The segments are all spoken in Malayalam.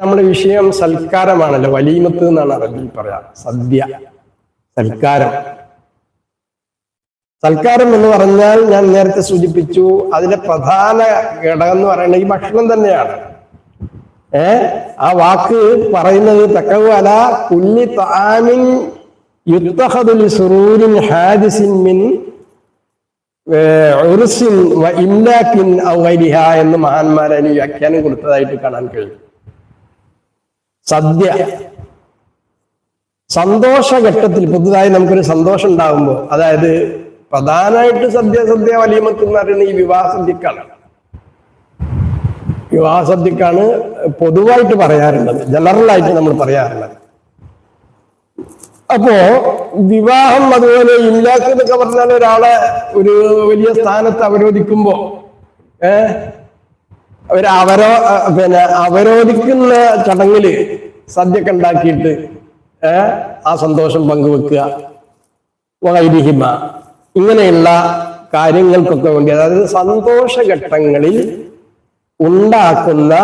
നമ്മുടെ വിഷയം സൽക്കാരമാണല്ലോ. വലീമത്ത് എന്നാണ് അറബിയിൽ പറയാം. സദ്യ. സൽക്കാരം. സൽക്കാരം എന്ന് പറഞ്ഞാൽ ഞാൻ നേരത്തെ സൂചിപ്പിച്ചു അതിലെ പ്രധാന ഘടകം എന്ന് പറയുന്നത് ഈ ഭക്ഷണം തന്നെയാണ്. ഏ? ആ വാക്ക് പറയുന്നത് തക്കവല കുല്ലി താമിൻ യുദ്ധഹദുൽ സുറൂരിൻ ഹാദിസിൻ മിൻ എന്ന് മഹാന്മാരെ വ്യാഖ്യാനം കൊടുത്തതായിട്ട് കാണാൻ കഴിയും. സദ്യ. സന്തോഷഘട്ടത്തിൽ പുതുതായി നമുക്കൊരു സന്തോഷം ഉണ്ടാകുമ്പോൾ അതായത് പ്രധാനമായിട്ട് സദ്യ സദ്യ വലിയമത്ത് എന്ന് പറയുന്നത് ഈ വിവാഹ സദ്യക്കാണ്. വിവാഹ സദ്യക്കാണ് പൊതുവായിട്ട് പറയാറുള്ളത് ജനറലായിട്ട് നമ്മൾ പറയാറുള്ളത്. അപ്പോ വിവാഹം അതുപോലെ ഇല്ലാത്തതൊക്കെ പറഞ്ഞാൽ ഒരാളെ ഒരു വലിയ സ്ഥാനത്ത് അവരോധിക്കുമ്പോ ഏ ഒരു അവരോ പിന്നെ അവരോധിക്കുന്ന ചടങ്ങിൽ സദ്യക്കെ ഉണ്ടാക്കിയിട്ട് ആ സന്തോഷം പങ്കുവെക്കുക. വൈരിഹിമ. ഇങ്ങനെയുള്ള കാര്യങ്ങൾക്കൊക്കെ വേണ്ടി അതായത് സന്തോഷഘട്ടങ്ങളിൽ ഉണ്ടാക്കുന്ന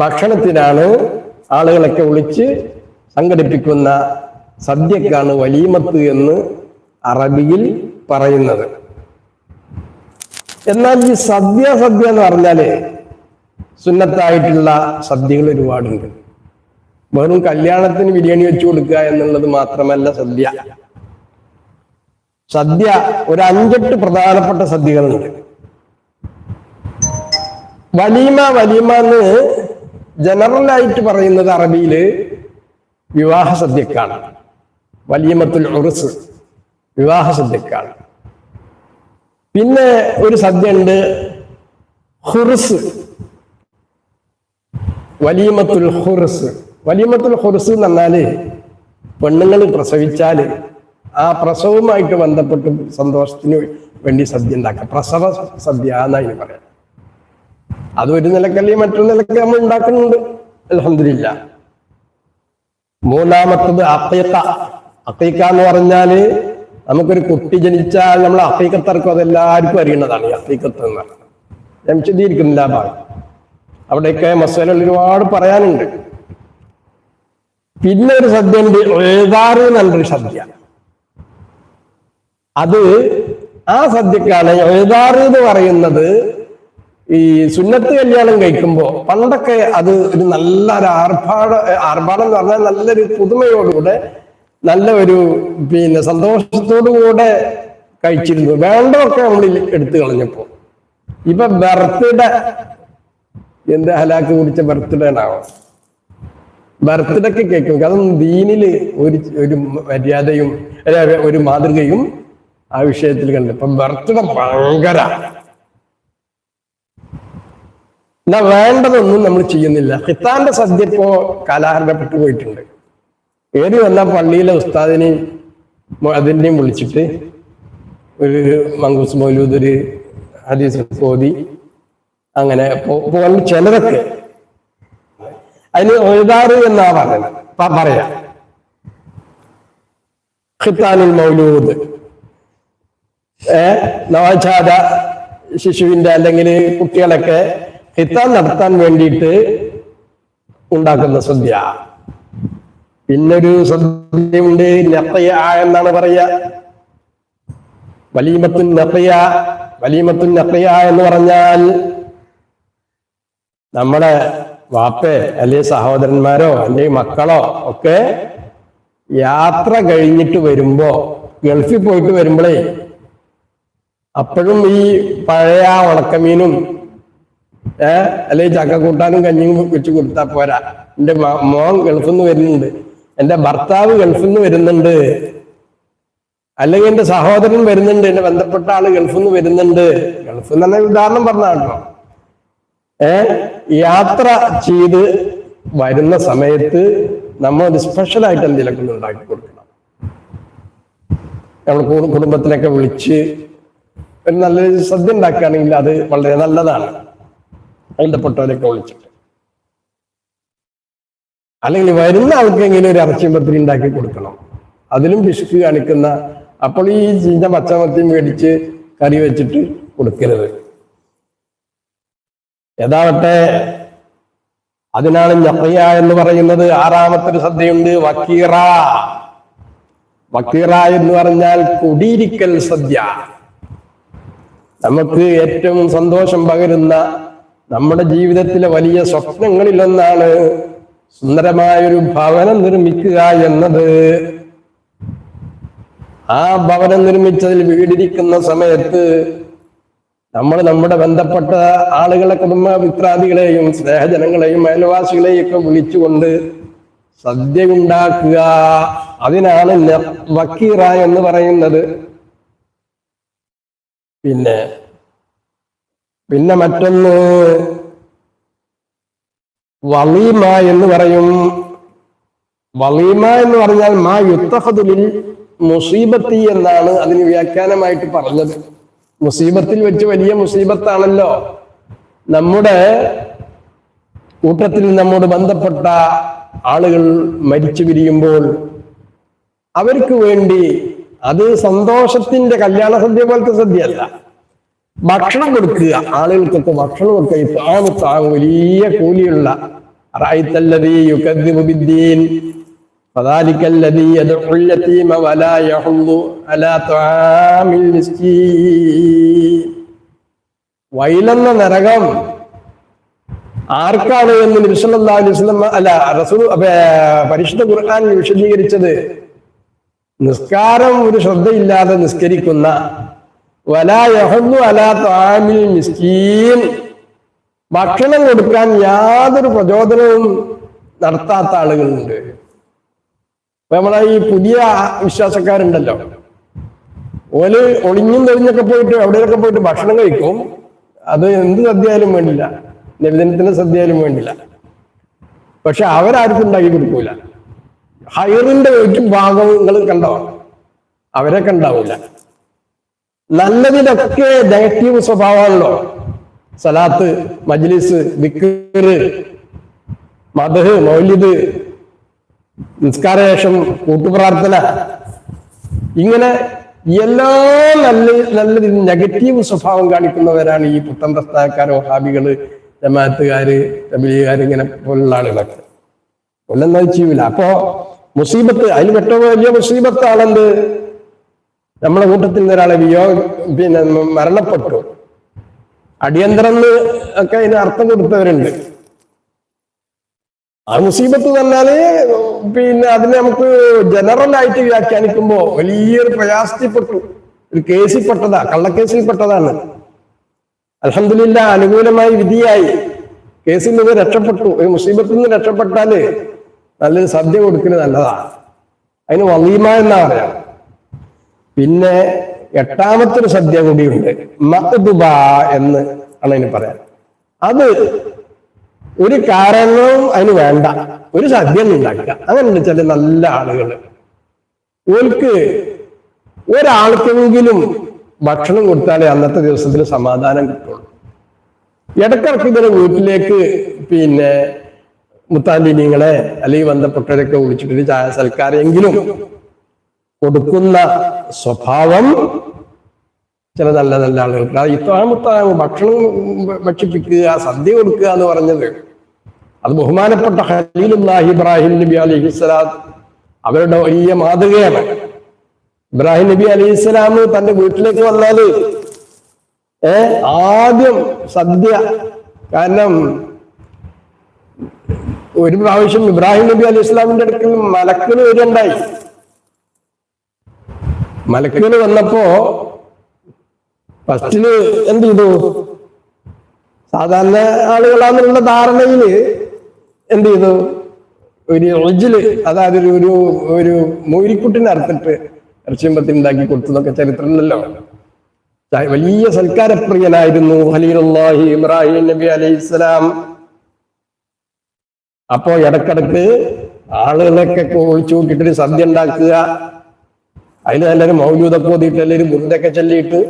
ഭക്ഷണത്തിനാണ് ആളുകളൊക്കെ വിളിച്ച് സംഘടിപ്പിക്കുന്ന സദ്യക്കാണ് വലീമത്ത് എന്ന് അറബിയിൽ പറയുന്നത്. എന്നാൽ ഈ സദ്യ സദ്യ എന്ന് പറഞ്ഞാൽ സുന്നത്തായിട്ടുള്ള സദ്യകൾ ഒരുപാടുണ്ട്. വെറും കല്യാണത്തിന് ബിരിയാണി വെച്ചു കൊടുക്കുക എന്നുള്ളത് മാത്രമല്ല സദ്യ. സദ്യ ഒരു അഞ്ചെട്ട് പ്രധാനപ്പെട്ട സദ്യകളുണ്ട്. വലീമ വലീമ എന്ന് ജനറലായിട്ട് പറയുന്നത് അറബിയിൽ വിവാഹ സദ്യക്കാണ്. വലീമത്തുൽ ഉറുസ് വിവാഹ സദ്യക്കാണ്. പിന്നെ ഒരു സദ്യ ഉണ്ട് ഹുറുസ് വലീമത്തുൽ ഹുറുസ് വലീമത്തുൽ ഹുറുസ് എന്ന് പറഞ്ഞാൽ പെണ്ണുങ്ങൾ പ്രസവിച്ചാൽ ആ പ്രസവവുമായിട്ട് ബന്ധപ്പെട്ട് സന്തോഷത്തിന് വേണ്ടി സദ്യ ഉണ്ടാക്കുക. പ്രസവ സദ്യ എന്നാണ് പറയാം. അത് ഒരു നിലക്കല്ലേ മറ്റൊരു നിലയ്ക്ക് നമ്മൾ ഉണ്ടാക്കുന്നുണ്ട്. അലഹമില്ല മൂന്നാമത്തത് അക്കീക്ക അക്കീക്ക എന്ന് പറഞ്ഞാൽ നമുക്കൊരു കുട്ടി ജനിച്ചാൽ നമ്മൾ അഫീക്കത്തർക്കും അതെല്ലാവർക്കും അറിയുന്നതാണ് ഈ അഫീക്കത്ത് എന്ന് ഞാൻ വിശദീകരിക്കുന്നില്ല ഭാഗം. അവിടെയൊക്കെ മസാലകൾ ഒരുപാട് പറയാനുണ്ട്. പിന്നെ ഒരു സദ്യ ഉണ്ട് ഏതാറ് നല്ലൊരു സദ്യ. അത് ആ സദ്യക്കാണ് ഏതാറ് എന്ന് പറയുന്നത് ഈ സുന്നത്ത് കല്യാണം കഴിക്കുമ്പോൾ പണ്ടൊക്കെ അത് ഒരു നല്ലൊരു ആർഭാട ആർഭാടം എന്ന് പറഞ്ഞാൽ നല്ലൊരു പുതുമയോടുകൂടെ നല്ല ഒരു പിന്നെ സന്തോഷത്തോടു കൂടെ കഴിച്ചിരുന്നു. വേണ്ടതൊക്കെ നമ്മൾ എടുത്തു കളഞ്ഞപ്പോ ഇപ്പൊ ബർത്ത്ഡേ. എന്ത് ഹലാക്ക് കുടിച്ച ബർത്ത്ഡേ ഉണ്ടാവാം? ബർത്ത്ഡേക്ക് കേൾക്കും കാരണം ദീനിൽ ഒരു ഒരു മര്യാദയും ഒരു മാതൃകയും ആ വിഷയത്തിൽ കണ്ടു ഇപ്പൊ ബർത്ത്ഡേ ഭയങ്കര. വേണ്ടതൊന്നും നമ്മൾ ചെയ്യുന്നില്ല. ഖിത്താന്റെ സദ്യ ഇപ്പോ കാലാഹരണപ്പെട്ടു പോയിട്ടുണ്ട്. ഏറി വന്ന പള്ളിയിലെ ഉസ്താദിനെയും അതിനെയും വിളിച്ചിട്ട് ഒരു മങ്കൂസ് മൗലൂദ് ഒരു ഹദീസ് ഓതി അങ്ങനെ ചിലതൊക്കെ അതിന് എഴുതാറ് എന്നാ പറയുന്നത്? പറയാ. ഖിത്താനുൽ മൗലൂദ്. ഏ? ശിശുവിന്റെ അല്ലെങ്കിൽ കുട്ടികളൊക്കെ ഖിത്താൻ നടത്താൻ വേണ്ടിയിട്ട് ഉണ്ടാക്കുന്ന സദ്യ. പിന്നൊരു സദ്യയുണ്ട് നത്തയ എന്നാണ് പറയുക വലീമത്തുൻ നത്തയ വലീമത്തുൻ നത്തയ എന്ന് പറഞ്ഞാൽ നമ്മുടെ വാപ്പേ അല്ലെങ്കിൽ സഹോദരന്മാരോ അല്ലെങ്കിൽ മക്കളോ ഒക്കെ യാത്ര കഴിഞ്ഞിട്ട് വരുമ്പോ ഗൾഫിൽ പോയിട്ട് വരുമ്പോഴേ അപ്പോഴും ഈ പഴയ ഉണക്കമീനും ഏ അല്ലെങ്കിൽ ചക്കക്കൂട്ടാനും കഞ്ഞിയും വെച്ച് കൊടുത്താൽ പോരാ. എന്റെ മോൻ ഗൾഫിൽ നിന്ന് വരുന്നുണ്ട്. എന്റെ ഭർത്താവ് ഗൾഫിൽ നിന്ന് വരുന്നുണ്ട്. അല്ലെങ്കിൽ എന്റെ സഹോദരൻ വരുന്നുണ്ട്. എന്റെ ബന്ധപ്പെട്ട ആൾ ഗൾഫിൽ നിന്ന് വരുന്നുണ്ട്. ഗൾഫിൽ നിന്ന് തന്നെ ഉദാഹരണം പറഞ്ഞാണല്ലോ ഏ? യാത്ര ചെയ്ത് വരുന്ന സമയത്ത് നമ്മൾ ഒരു സ്പെഷ്യൽ ആയിട്ട് എന്തെങ്കിലുമൊക്കെ ഒന്ന് ഉണ്ടാക്കി കൊടുക്കണം. നമ്മൾ കുടുംബത്തിനൊക്കെ വിളിച്ച് ഒരു നല്ലൊരു സദ്യ ഉണ്ടാക്കുകയാണെങ്കിൽ അത് വളരെ നല്ലതാണ്. ബന്ധപ്പെട്ടവരൊക്കെ വിളിച്ചിട്ട്. അല്ലെങ്കിൽ വരുന്ന ആൾക്കെങ്കിലും ഒരു ഇറച്ചിയും പത്തിരി ഉണ്ടാക്കി കൊടുക്കണം? അതിലും പിശുക്ക് കാണിക്കുന്ന അപ്പോൾ ഈ ചീഞ്ഞ പച്ചമത്തി മേടിച്ച് കറി വെച്ചിട്ട് കൊടുക്കരുത്. യഥാവട്ടെ അതിനാണ് ഞഹയ എന്ന് പറയുന്നത് ആറാമത്തെ സദ്യയുണ്ട് വക്കീറ. വക്കീറ എന്ന് പറഞ്ഞാൽ കുടിയിരിക്കൽ സദ്യ. നമുക്ക് ഏറ്റവും സന്തോഷം പകരുന്ന നമ്മുടെ ജീവിതത്തിലെ വലിയ സ്വപ്നങ്ങളിലൊന്നാണ് സുന്ദരമായൊരു ഭവനം നിർമ്മിക്കുക എന്നത് ആ ഭവനം നിർമ്മിച്ചതിൽ വീടിരിക്കുന്ന സമയത്ത് നമ്മൾ നമ്മുടെ ബന്ധപ്പെട്ട ആളുകളെ കുടുംബ മിത്രാദികളെയും സ്നേഹജനങ്ങളെയും അയൽവാസികളെയും ഒക്കെ വിളിച്ചുകൊണ്ട് സദ്യ ഉണ്ടാക്കുക അതിനാണ് വക്കീറ എന്ന് പറയുന്നത്. പിന്നെ പിന്നെ മറ്റൊന്ന് വളീമ എന്ന് പറയും. വലീമ എന്ന് പറഞ്ഞാൽ മാ യുത്തഹദുലിൽ മുസീബത്തി എന്നാണ് അതിന് വ്യാഖ്യാനമായിട്ട് പറഞ്ഞത്. മുസീബത്തിൽ വെച്ച് വലിയ മുസീബത്താണല്ലോ. നമ്മുടെ കൂട്ടത്തിൽ നമ്മോട് ബന്ധപ്പെട്ട ആളുകൾ മരിച്ചു പിരിയുമ്പോൾ അവർക്ക് വേണ്ടി അത് സന്തോഷത്തിന്റെ കല്യാണ സദ്യ പോലത്തെ സദ്യ അല്ല ഭക്ഷണം കൊടുക്കുക. ആളുകൾക്കൊക്കെ ഭക്ഷണം താമ താങ് വലിയ കൂലിയുള്ള. വൈലെന്ന നരകം ആർക്കാണ് എന്ന് നിമിഷം അല്ല റസൂൽ പരിശുദ്ധ ഖുർആൻ വിശദീകരിച്ചത്. നിസ്കാരം ഒരു ശ്രദ്ധയില്ലാതെ നിസ്കരിക്കുന്ന ഭക്ഷണം കൊടുക്കാൻ യാതൊരു പ്രചോദനവും നടത്താത്ത ആളുകളുണ്ട്. നമ്മളെ ഈ പുതിയ വിശ്വാസക്കാരുണ്ടല്ലോ. ഓൽ ഒളിഞ്ഞും തെളിഞ്ഞൊക്കെ പോയിട്ട് എവിടെയൊക്കെ പോയിട്ട് ഭക്ഷണം കഴിക്കും. അത് എന്ത് സദ്യയാലും വേണ്ടില്ല. നിവേദനത്തിന്റെ സദ്യയാലും വേണ്ടില്ല. പക്ഷെ അവരാർക്കും ഉണ്ടാക്കി കൊടുക്കൂല. ഹൈറിന്റെ ഒരു ഭാഗം നിങ്ങൾ കണ്ടോ? അവരൊക്കെ ഉണ്ടാവില്ല നല്ലതിലൊക്കെ നെഗറ്റീവ് സ്വഭാവമാണല്ലോ. സലാത്ത് മജ്ലിസ് വിക്കറ് മധ് മൗലിദ് നിസ്കാരശേഷം കൂട്ടുപ്രാർത്ഥന. ഇങ്ങനെ എല്ലാ നല്ല നല്ല നെഗറ്റീവ് സ്വഭാവം കാണിക്കുന്നവരാണ് ഈ പുത്തൻ പ്രസ്ഥാനക്കാരോ ഹാബികൾ ജമാഅത്തുകാര് തമിഴുകാർ ഇങ്ങനെ പോലുള്ള ആളുകളൊക്കെ. ഒന്നും ചെയ്യൂല അപ്പോ മുസീബത്ത് അതിൽ ഏറ്റവും വലിയ മുസീബത്താണെന്ത് നമ്മളെ കൂട്ടത്തിൽ നിന്ന് ഒരാളെ വിയോഗ പിന്നെ മരണപ്പെട്ടു. അടിയന്തരം ഒക്കെ അതിന് അർത്ഥം കൊടുത്തവരുണ്ട്. ആ മുസീബത്ത് പറഞ്ഞാൽ പിന്നെ അതിനെ നമുക്ക് ജനറൽ ആയിട്ട് വ്യാഖ്യാനിക്കുമ്പോ വലിയൊരു പ്രയാസത്തിൽപ്പെട്ടു. ഒരു കേസിൽ പെട്ടതാ കള്ളക്കേസിൽ പെട്ടതാണ് അലഹമില്ല അനുകൂലമായി വിധിയായി. കേസിൽ നിന്ന് രക്ഷപ്പെട്ടു. ഒരു മുസീബത്തിൽ നിന്ന് രക്ഷപ്പെട്ടാൽ നല്ലൊരു സദ്യ കൊടുക്കുന്നത് നല്ലതാണ് അതിന് വലീമ എന്നാ പറയാം? പിന്നെ എട്ടാമത്തെ ഒരു സദ്യ കൂടിയുണ്ട്. മഹദുബ എന്ന് ആണ് അതിന് പറയാൻ. അത് ഒരു കാരണവും അതിന് വേണ്ട. ഒരു സദ്യ ഉണ്ടാക്കുക അങ്ങനെ ചില നല്ല ആളുകൾ. ഓൽക്ക് ഒരാൾക്കെങ്കിലും ഭക്ഷണം കൊടുത്താലേ അന്നത്തെ ദിവസത്തിൽ സമാധാനം കിട്ടുള്ളൂ. ഇടക്കിടക്ക് ഇതിനെ വീട്ടിലേക്ക് പിന്നെ മുത്താലിനിങ്ങളെ അല്ലെങ്കിൽ ബന്ധപ്പെട്ടവരൊക്കെ വിളിച്ചിട്ടൊരു ചായ സൽക്കാരെങ്കിലും കൊടുക്കുന്ന സ്വഭാവം ചില നല്ല നല്ല ആളുകൾക്ക്. അത് ഇത്താമുത്താമ ഭക്ഷണം ഭക്ഷിപ്പിക്കുക സദ്യ കൊടുക്കുക എന്ന് പറഞ്ഞത്. അത് ബഹുമാനപ്പെട്ട ഖലീലുല്ലാഹി ഇബ്രാഹിം നബി അലൈഹി സ്വലാം അവരുടെ വലിയ മാതൃകയാണ്. ഇബ്രാഹിം നബി അലൈഹി തന്റെ വീട്ടിലേക്ക് വന്നാൽ ഏ ആദ്യം സദ്യ. കാരണം ഒരു പ്രാവശ്യം ഇബ്രാഹിം നബി അലൈഹി ഇസ്ലാമിന്റെ അടുക്കൽ മലക്കിന് വരുണ്ടായി മലക്കുകൾ വന്നപ്പോ ഫസ്റ്റിൽ എന്ത് ചെയ്തു? സാധാരണ ആളുകളാന്നുള്ള ധാരണയിൽ എന്ത് ചെയ്തു? ഒരു റിജിൽ അതായത് ഒരു ഒരു ഒരു മൂരിക്കുട്ടിനെ അറുത്തിട്ട് ഇറച്ചിയമ്പത്തിന് ഉണ്ടാക്കി കൊടുത്തതൊക്കെ ചരിത്രമല്ലോ വലിയ സൽക്കാരപ്രിയനായിരുന്നു ഹലീലുല്ലാഹി ഇബ്രാഹിം നബി അലൈഹിസ്സലാം അപ്പോ ഇടക്കിടക്ക് ആളുകളൊക്കെ ഒഴിച്ചു കൂട്ടിട്ടൊരു സദ്യ ഉണ്ടാക്കുക അതിൽ എല്ലാവരും മൗലൂതൊക്കെ ഓതിയിട്ട് എല്ലാവരും മുണ്ടൊക്കെ ചൊല്ലിയിട്ട്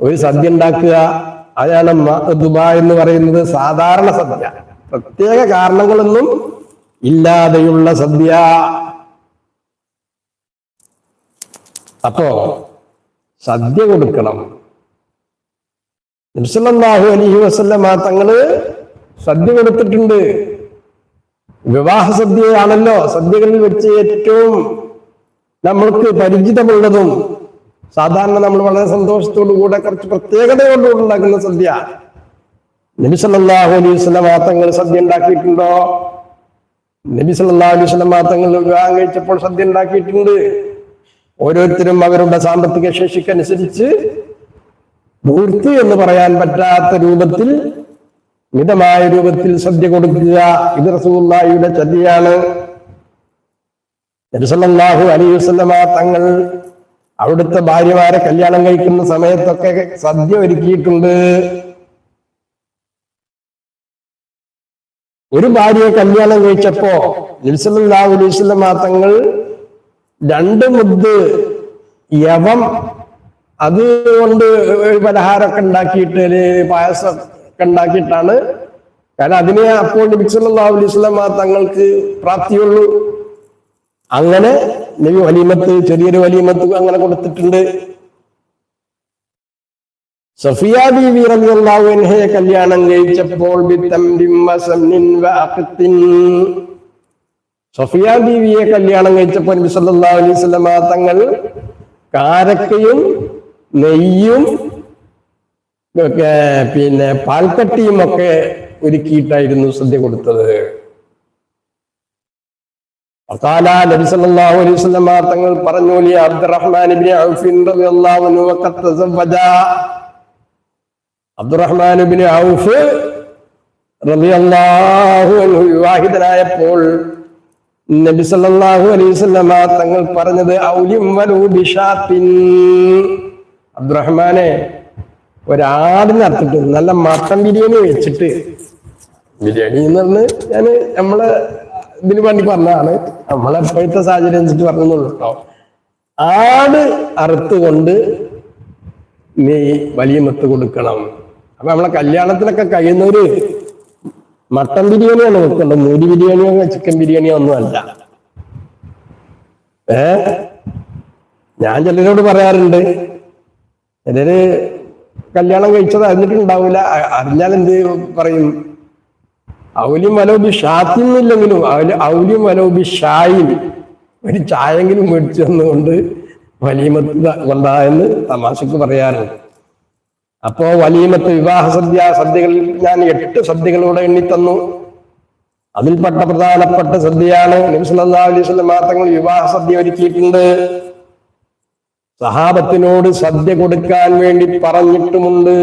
ഒരു സദ്യ ഉണ്ടാക്കുക. അതാണ് ദുബ എന്ന് പറയുന്നത് സാധാരണ സദ്യ. പ്രത്യേക കാരണങ്ങളൊന്നും ഇല്ലാതെയുള്ള സദ്യ. അപ്പോ സദ്യ കൊടുക്കണം. നബ്സല്ലാഹു അലൈഹി വസല്ലമ തങ്ങൾ സദ്യ കൊടുത്തിട്ടുണ്ട്. വിവാഹ സദ്യയാണല്ലോ സദ്യകളിൽ വെച്ച് ഏറ്റവും നമ്മൾക്ക് പരിചിതമുള്ളതും സാധാരണ നമ്മൾ വളരെ സന്തോഷത്തോടു കൂടെ കുറച്ച് പ്രത്യേകതയോടുകൂടെ ഉണ്ടാക്കുന്ന സദ്യ. നബി സല്ലല്ലാഹു അലൈഹി വസല്ലം തങ്ങൾ സദ്യ ഉണ്ടാക്കിയിട്ടുണ്ടോ? നബി സല്ലല്ലാഹു അലൈഹി വസല്ലം തങ്ങൾ വിവാഹം കഴിച്ചപ്പോൾ സദ്യ ഉണ്ടാക്കിയിട്ടുണ്ട്. ഓരോരുത്തരും അവരുടെ സാമ്പത്തിക ശേഷിക്കനുസരിച്ച് പൂർത്തി എന്ന് പറയാൻ പറ്റാത്ത രൂപത്തിൽ മിതമായ രൂപത്തിൽ സദ്യ കൊടുക്കുക. ഇത് റസൂല്ലായിയുടെ ചര്യയാണ് നബിസല്ലാഹു അലൈഹി വസല്ലമ തങ്ങൾ അവിടുത്തെ ഭാര്യമാരെ കല്യാണം കഴിക്കുന്ന സമയത്തൊക്കെ സദ്യ ഒരുക്കിയിട്ടുണ്ട്. ഒരു ഭാര്യയെ കല്യാണം കഴിച്ചപ്പോ നബിസല്ലാഹു അലൈഹി വസല്ലമ തങ്ങൾ രണ്ട് മുദ്ദ് യവം അതുകൊണ്ട് പലഹാരമൊക്കെ ഉണ്ടാക്കിയിട്ട് പായസം ഒക്കെ ഉണ്ടാക്കിയിട്ടാണ്. കാരണം അതിനെ അപ്പോൾ നബി സല്ലല്ലാഹു അലൈഹി വസല്ലമ തങ്ങൾക്ക് പ്രാപ്തിയുള്ളൂ. അങ്ങനെ നബി വലീമത്ത് ചെറിയൊരു വലീമത്ത് അങ്ങനെ കൊടുത്തിട്ടുണ്ട്. സഫിയ ബീവി റളിയല്ലാഹു അൻഹയെ കല്യാണം കഴിച്ചപ്പോൾ സഫിയ ബീവിയെ കല്യാണം കഴിച്ചപ്പോൾ നബി സല്ലല്ലാഹു അലൈഹി വസല്ലമ തങ്ങൾ കാരക്കയും നെയ്യും പിന്നെ പാൽക്കട്ടിയും ഒക്കെ ഒരുക്കിയിട്ടായിരുന്നു സദ്യ കൊടുത്തത്. وقال നബി സല്ലല്ലാഹു അലൈഹി വസല്ലം തങ്ങൾ പറഞ്ഞു ലി അബ്ദുറഹ്മാൻ ഇബ്നു ഔഫ് റളിയല്ലാഹു അൻഹു വഖത്ത് തസവ്വജ അബ്ദുറഹ്മാൻ ഇബ്നു ഔഫ് റളിയല്ലാഹു അൻഹു വിവാഹിതനായപ്പോൾ നബി സല്ലല്ലാഹു അലൈഹി വസല്ലം തങ്ങൾ പറഞ്ഞത് ഔലിം വലു ബിഷാത്തിൻ അബ്ദുറഹ്മാനെ ഒരാടിനെ അർത്തിട്ട് നല്ല മട്ടൻ ബിരിയാണി വെച്ചിട്ട് ബിരിയാണി എന്ന് പറഞ്ഞ് ഞാൻ നമ്മള് ഇതിന് വേണ്ടി പറഞ്ഞതാണ്. നമ്മളെ ഇപ്പോഴത്തെ സാഹചര്യം വെച്ചിട്ട് പറഞ്ഞോ ആട് അറുത്തുകൊണ്ട് നീ വലിയ മത്ത് കൊടുക്കണം. അപ്പൊ നമ്മളെ കല്യാണത്തിനൊക്കെ കഴിയുന്നവര് മട്ടൻ ബിരിയാണിയാണ് വെക്കേണ്ടത്. മൂരി ബിരിയാണിയോ ചിക്കൻ ബിരിയാണിയോ ഒന്നും അല്ല. ഏ? ഞാൻ ചിലരോട് പറയാറുണ്ട് ചിലര് കല്യാണം കഴിച്ചത് അറിഞ്ഞിട്ടുണ്ടാവില്ല അറിഞ്ഞാൽ എന്ത് പറയും? ഔലിയും വലോബി ഷാത്തിന്നില്ലെങ്കിലും ഔലിയും വലോബി ഷായി ഒരു ചായെങ്കിലും മേടിച്ചു തന്നുകൊണ്ട് വലിയമത്ത് കൊണ്ടായെന്ന് തമാശക്ക് പറയാറുണ്ട്. അപ്പോ വലീമത്ത് വിവാഹ സദ്യ സദ്യകൾ ഞാൻ എട്ട് സദ്യകളൂടെ എണ്ണിത്തന്നു അതിൽപ്പെട്ട പ്രധാനപ്പെട്ട സദ്യയാണ് നബി മാത്രങ്ങൾ അലൈഹി വിവാഹ സദ്യ ഒരുക്കിയിട്ടുണ്ട്. സഹാബത്തിനോട് സദ്യ കൊടുക്കാൻ വേണ്ടി പറഞ്ഞിട്ടുമുണ്ട്.